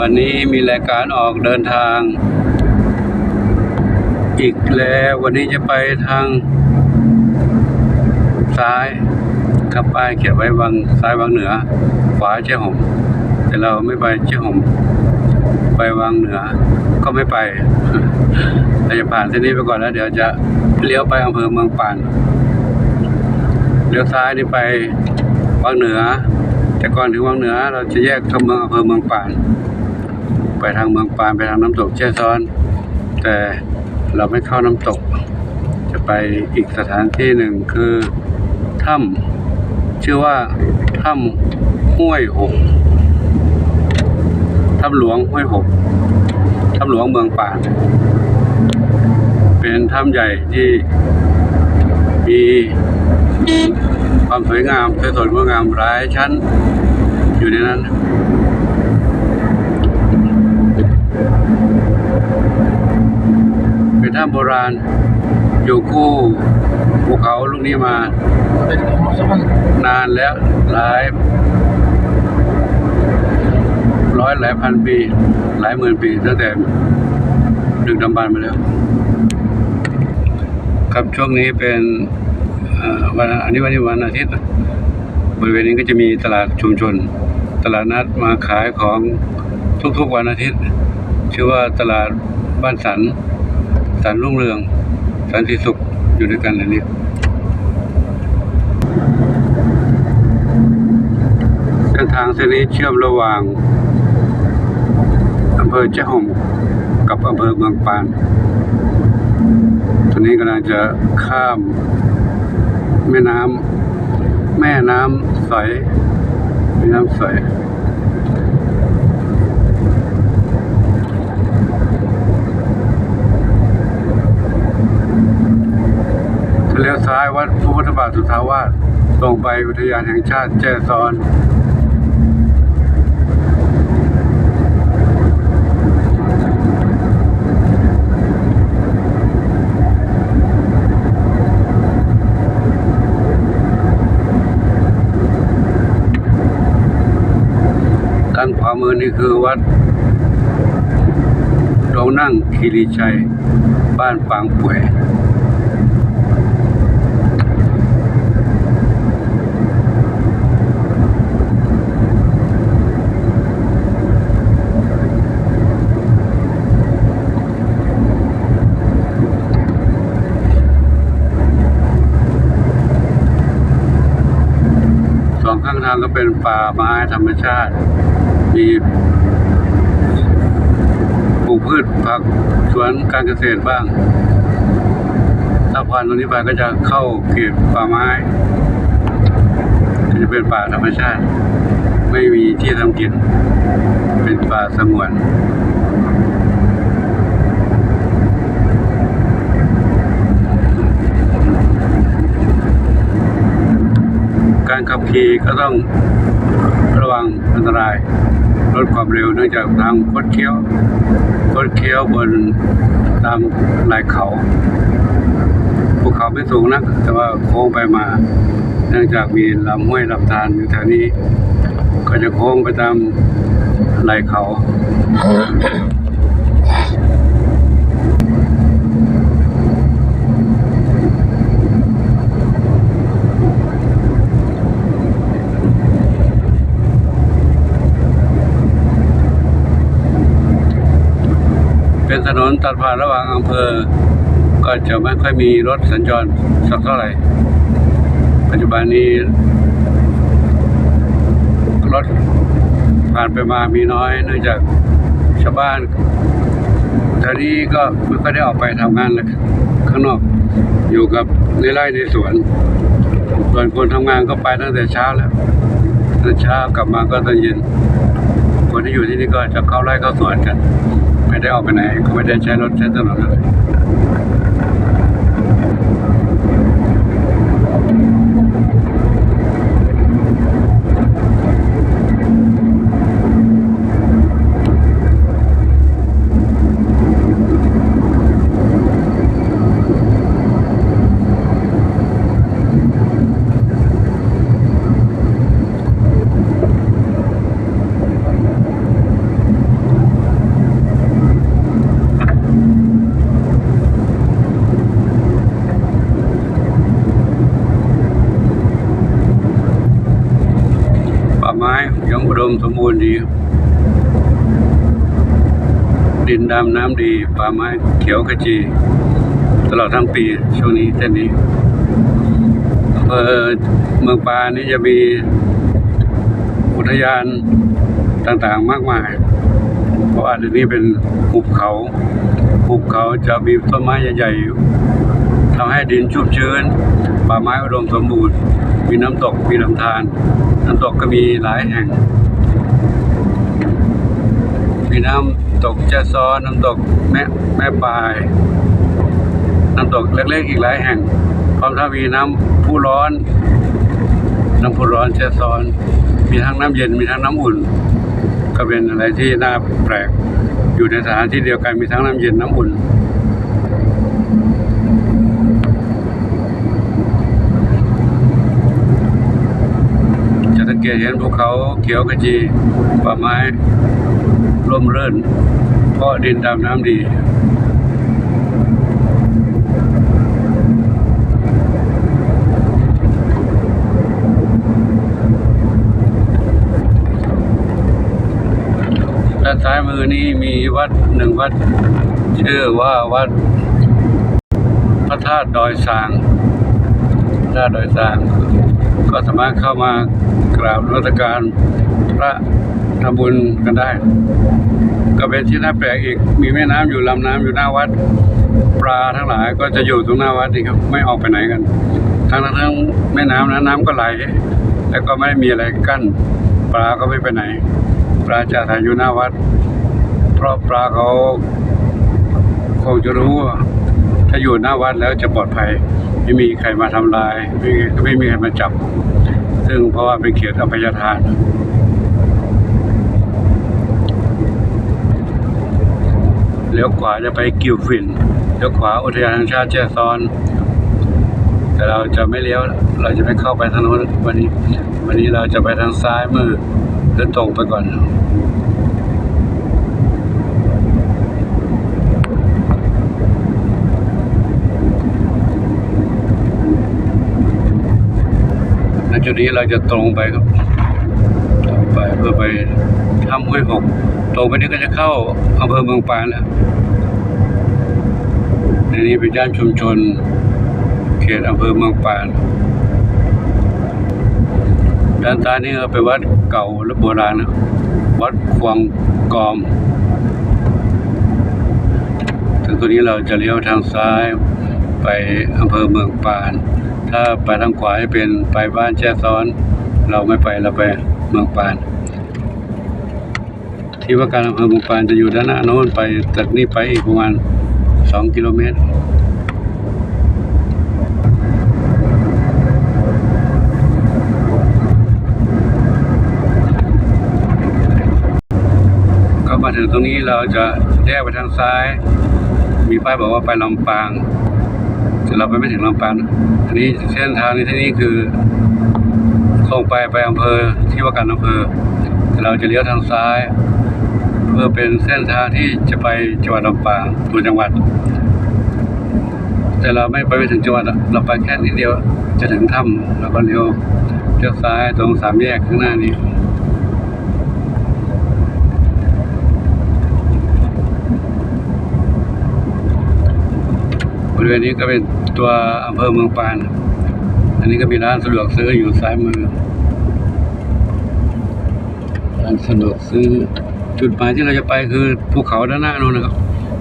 วันนี้มีรายการออกเดินทาง อีกแล้ววันนี้จะไปทาง ซ้ายขับป้ายเขียนไว้วังซ้ายวังเหนือ ขวาเจ้าหงแต่เราไม่ไปเจ้าหงไปวังเหนือ ก็ไม่ไปเราจะผ่านเส้นนี้ไปก่อนแล้ว เดี๋ยวจะเลี้ยวไปอำเภอเมืองปานเลี้ยวซ้ายนี่ไปวังเหนือ แต่ก่อนถึงวังเหนือ เราจะแยกเข้าเมืองอำเภอเมืองปาน ไปทางเมืองปานไปทางน้ำตกแช่ซ้อน แต่เราไม่เข้าน้ำตก จะไปอีกสถานที่หนึ่งคือถ้ำชื่อว่าถ้ำห้วยหกถ้ำหลวงห้วยหกถ้ำหลวงเมืองปาน เป็นถ้ำใหญ่ที่มีความสวยงามสวยสดงดงามหลายชั้นอยู่ในนั้น ถ้ำโบราณ อยู่คู่ภูเขาลูกนี้มา นานแล้วหลาย ร้อยหลายพันปี หลายหมื่นปีตั้งแต่ดึกดำบรรพ์มาแล้ว ครับช่วงนี้เป็นวันอันนี้วันนี้วันอาทิตย์บริเวณนี้ก็จะมีตลาดชุมชน ตลาดนัดมาขายของทุกๆวันอาทิตย์ ชื่อว่าตลาดบ้านสัน สันรุ่งเรือง สันติสุขอยู่ด้วยกันอันนี้เส้นทางเส้นนี้เชื่อมระหว่างอำเภอเจ้าห่มกับอำเภอเมืองปาน ตอนนี้กำลังจะข้ามแม่น้ำแม่น้ำใสแม่น้ำใส เลี้ยวซ้ายวัดพระพุทธบาทสุทาวาสตรงไปอุทยานแห่งชาติแจ้ซ้อนด้านขวามือนี่คือวัดโรงนั่งคีรีชัย บ้านปางป่วย สองข้างทางก็เป่าไม้ธรรมชาติ มีปลูกพืชผักสวนการเกษตรบ้าง ถ้าผ่านตรงนี้ไปก็จะเข้าเขตป่าไม้จะเป็นป่าธรรมชาติ ไม่มีที่ทำกิน เป็นป่าสงวน การขับขี่ก็ต้องระวังอันตรายลดความเร็วเนื่องจากทางคดเคี้ยวคดเคี้ยวบนตามไหล่เขาภูเขาไม่สูงนัก แต่ว่าโค้งไปมา เนื่องจากมีลำห้วยลำธารอยู่แถวนี้ ก็จะโค้งไปตามไหล่เขา เป็นถนนตัดผ่านระหว่างอำเภอ ก็จะไม่ค่อยมีรถสัญจรสักเท่าไหร่ ปัจจุบันนี้รถผ่านไปมามีน้อยเนื่องจากชาวบ้านแถวนี้ก็ไม่ค่อยได้ออกไปทำงานเลยข้างนอกอยู่กับในไร่ในสวน ส่วนคนทำงานก็ไปตั้งแต่เช้าแล้วตั้งเช้ากลับมาก็ตอนเย็น คนที่อยู่ที่นี่ก็จะเข้าไร่เข้าสวนกัน ไม่ได้ออกไปไหนก็ไม่ได้ใช้รถใช้ถนนเลย สมบูรณ์ดี ดินดำน้ำดีป่าไม้เขียวขจี ตลอดทั้งปีช่วงนี้เส้นนี้อำเภอเมืองปานี้จะมีอุทยานต่างๆมากมาย เพราะว่าที่นี่เป็นหุบเขาหุบเขาจะมีต้นไม้ใหญ่ๆอยู่ทำให้ดินชุ่มชื้นป่าไม้อุดมสมบูรณ์ มีน้ำตกมีลำธารน้ำตกก็มีหลายแห่ง มีน้ำตกแจซ้อนน้ำตกแม่แม่ปลายน้ำตกเล็กๆอีกหลายแห่งพร้อมทั้งมีน้ำพุร้อน น้ำพุร้อนแจซ้อน มีทั้งน้ำเย็นมีทั้งน้ำอุ่น ก็เป็นอะไรที่น่าแปลก อยู่ในสถานที่เดียวกันมีทั้งน้ำเย็นน้ำอุ่นจะสังเกตเห็นภูเขาเขียวขจีป่าไม้ ร่มรื่น เพราะดินดำน้ำดี ด้านซ้ายมือนี้มีวัดหนึ่งวัด ชื่อว่าวัด พระธาตุดอยสางพระธาตุดอยสาง ก็สามารถเข้ามากราบนมัสการพระ ทำบุญกันได้ ก็เป็นที่น่าแปลกอีก มีแม่น้ำอยู่ลำน้ำอยู่หน้าวัด ปลาทั้งหลายก็จะอยู่ตรงหน้าวัดนี่ครับ ไม่ออกไปไหนกัน ทั้งทั้งแม่น้ำนะน้ำก็ไหลแล้วก็ไม่มีอะไรกั้น ปลาก็ไม่ไปไหน ปลาจะถ่ายอยู่หน้าวัด เพราะปลาเขาคงจะรู้ว่าถ้าอยู่หน้าวัดแล้วจะปลอดภัย ไม่มีใครมาทำลายไม่ไม่มีใครมาจับ ซึ่งเพราะว่าเป็นเขตอภัยทาน เลี้ยวขวาจะไปกิวฟินเลี้ยวขวาอุทยานแห่งชาติแจ้ซ้อน แต่เราจะไม่เลี้ยว เราจะไม่เข้าไปทางโน้นวันนี้ วันนี้เราจะไปทางซ้ายมือเดินตรงไปก่อนจุดนี้เราจะตรงไปครับตรงไปเพื่อไปถ้ำห้วยหก ตรงไปนี้ก็จะเข้าอำเภอเมืองปานแล้วในนี้เป็นย่านชุมชน เขตอำเภอเมืองปานด้านซ้นี่ก็เป็นวัดเก่าและโบราณนะวัดควงกอมถึงตัวนี้เราจะเลี้ยวทางซ้ายไปอำเภอเมืองปาน ถ้าไปทางขวาจะเป็นไปบ้านแจ้ซ้อน เราไม่ไปเราไปเมืองปาน ที่ว่าการอำเภอเมืองปานจะอยู่ด้านหน้าโน้นไปจากนี้ไปอีกประมาณสองกิโลเมตรก็มาถึงตรงนี้เราจะแยกไปทางซ้าย มีป้ายบอกว่าไปลำปางแต่เราไปไม่ถึงลำปางอันนี้เส้นทางนี้ที่นี่คือตรงไปไปอำเภอที่ว่าการอำเภอเราจะเลี้ยวทางซ้าย พื่อเป็นเส้นทางที่จะไปจังหวัดลำปางตัวจังหวัด แต่เราไม่ไปไม่ถึงจังหวัดเราไปแค่นิดเดียวจะถึงถ้ำแล้วก็เลี้ยวเลี้ยวซ้ายตรงสามแยกข้างหน้านี้บริเวณนี้ก็เป็นตัวอำเภอเมืองปาน อันนี้ก็มีร้านสะดวกซื้ออยู่ซ้ายมือร้านสะดวกซื้อ จุดหมายที่เราจะไปคือภูเขาด้านหน้านู้นนะครับ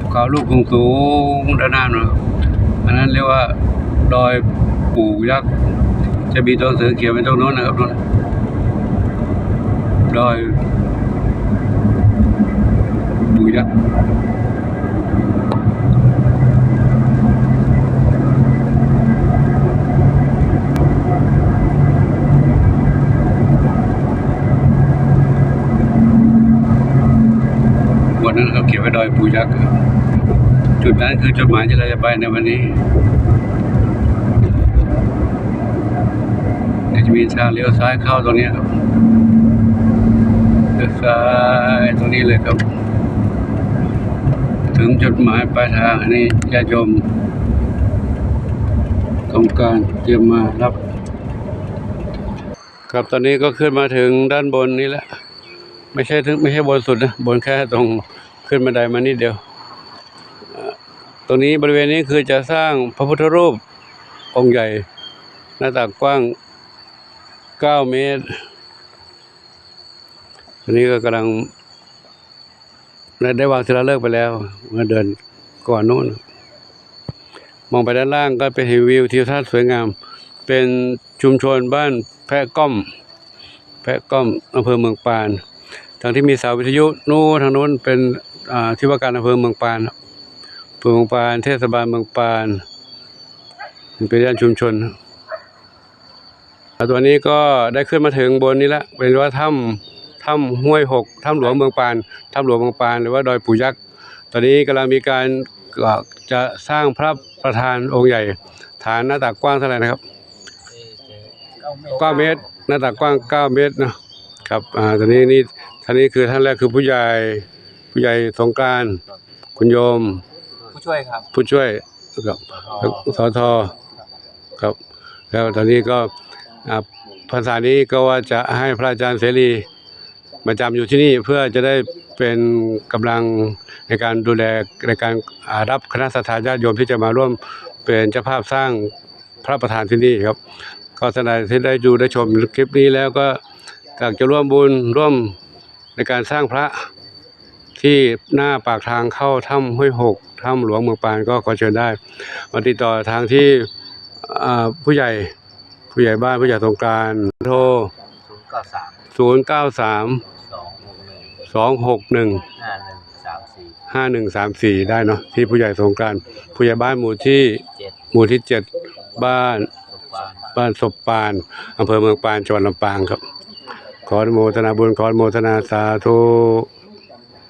ภูเขาลูกคงสูงด้านหน้านู้นอันนั้นเรียกว่าดอยปู่ยักษ์จะมีตัวหนังสือเขียนไว้ตรงโน้นนะครับนู้นดอยปู่ยักษ์ เขาเขียนไว้ดอยปูยักษ์ครับจุดนั้นคือจุดหมายที่เราจะไปในวันนี้เดี๋ยวจะมีทางเลี้ยวซ้ายเข้าตรงนี้ครับเลี้ยวซ้ายตรงนี้เลยครับ ถึงจุดหมายปลายทางอันนี้ญาติโยมต้องการเตรียมมารับ ครับตอนนี้ก็ขึ้นมาถึงด้านบนนี้แล้วไม่ใช่ถึงไม่ใช่บนสุดนะ บนแค่ตรง ขึ้นบันไดมานิดเดียว ตรงนี้บริเวณนี้คือจะสร้างพระพุทธรูปองค์ใหญ่ หน้าตักกว้างเก้าเมตรอันนี้ก็กำลัง ได้วางศิลาฤกษ์ไปแล้ว เมื่อเดือนก่อนนู้น มองไปด้านล่างก็เป็นวิวทิวทัศน์สวยงาม เป็นชุมชนบ้านแพะก้อม แพะก้อมอำเภอเมืองปาน ทางที่มีเสาวิทยุ นู้นทางนู้นเป็น ที่ว่าการอำเภอเมืองปานอำเภอเมืองปาน เทศบาลเมืองปานมันเป็นย่านชุมชนตัวนี้ก็ได้ขึ้นมาถึงบนนี้ละเป็นว่าถ้ำถ้ำห้วยหกถ้ำหลวงเมืองปานถ้ำหลวงเมืองปานหรือว่าดอยปู่ยักษ์ตอนนี้กำลังมีการจะสร้างพระประธานองค์ใหญ่ ฐานหน้าตักกว้างเท่าไหร่นะครับเก้าเมตร หน้าตักกว้างเก้าเมตรนะครับอ่าตอนนี้นี่ท่านนี้คือท่านแรกคือผู้ใหญ่ ผู้ใหญ่สงกรานต์คุณโยม ผู้ช่วยครับ ผู้ช่วยครับสทครับ แล้วตอนนี้ก็อ่าภาษานี้ก็ว่าจะให้พระอาจารย์เสรีมาจำอยู่ที่นี่เพื่อจะได้เป็นกำลังในการดูแลในการอ่ารับคณะสัตยาญาติโยมที่จะมาร่วมเป็นเจ้าภาพสร้างพระประธานที่นี่ครับ ก็ท่านใดที่ได้ดูได้ชมคลิปนี้แล้วก็อยากจะร่วมบุญร่วมในการสร้างพระ ที่หน้าปากทางเข้าถ้ำห้วยหกถ้ำหลวงเมืองปานก็ขอเชิญได้มาติดต่อทางที่อ่าผู้ใหญ่ผู้ใหญ่บ้านผู้ใหญ่สงกรารโทรศูนย์เก้าสาม0 9 3สองหกหนึ่ง2 6 1ห้าหนึ่งสามสี่5 1 3 4 ได้เนาะที่ผู้ใหญ่สงกรารผู้ใหญ่บ้านหมู่ที่เจ็ดหมู่ที่7บ้านสุปานบ้านศพปานอำเภอเมืองปานจังหวัดลำปางครับ ขออนุโมทนาบุญขออนุโมทนาสาธุ